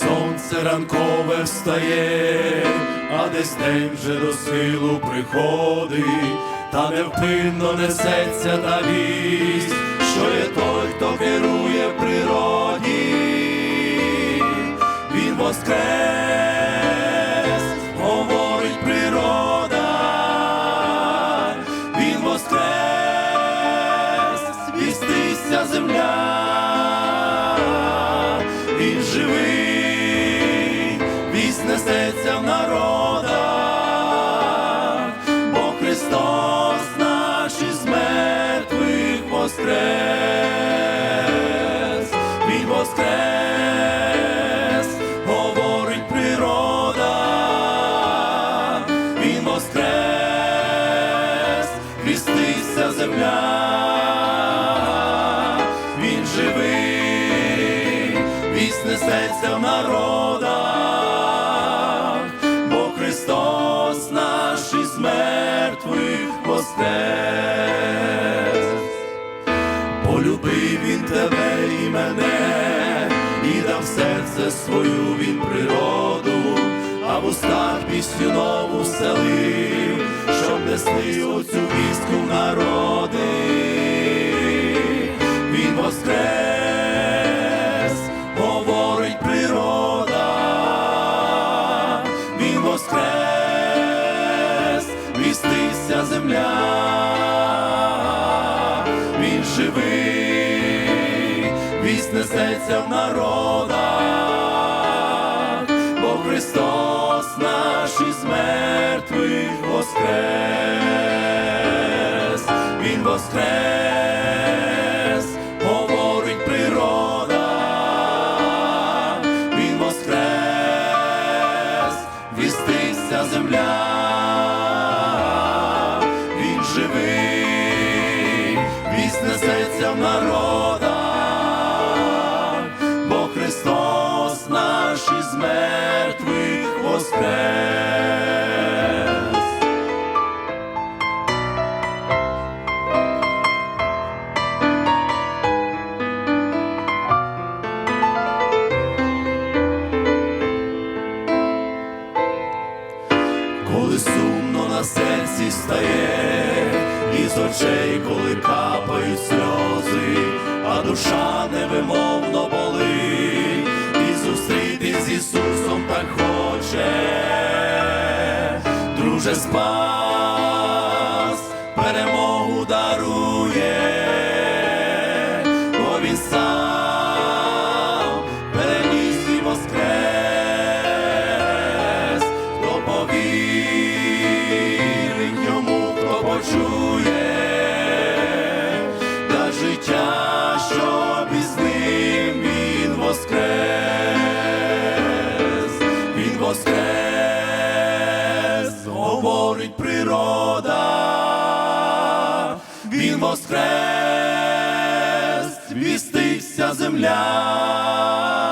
сонце ранкове встає, а десь день вже до схилу приходить, та невпинно несеться та вість, що є той, хто керує природі, він воскрес, говорить природа, він воскрес, вістися земля, живий, вість несеться в народах, бо Христос наш із мертвих воскрес, він воскрес, говорить природа, він воскрес, вістися земля, він живий, несеться в народах, бо Христос наш із мертвих воскрес. Полюбив він тебе і мене, і дав серце свою він природу, а в устах пісню нову селив, щоб несли оцю вістку народи. Воскрес, вістися земля, він живий, вість несеться в народах, бо Христос наш із мертвих воскрес, він воскрес, в народах, бо Христос наш із мертвих воскрес. коли сумно на серці стає, із очей, коли капають сльози, а душа невимовно болить, і зустрітись з Ісусом так хоче, друже спас, говорить природа, він воскрес, вістився земля,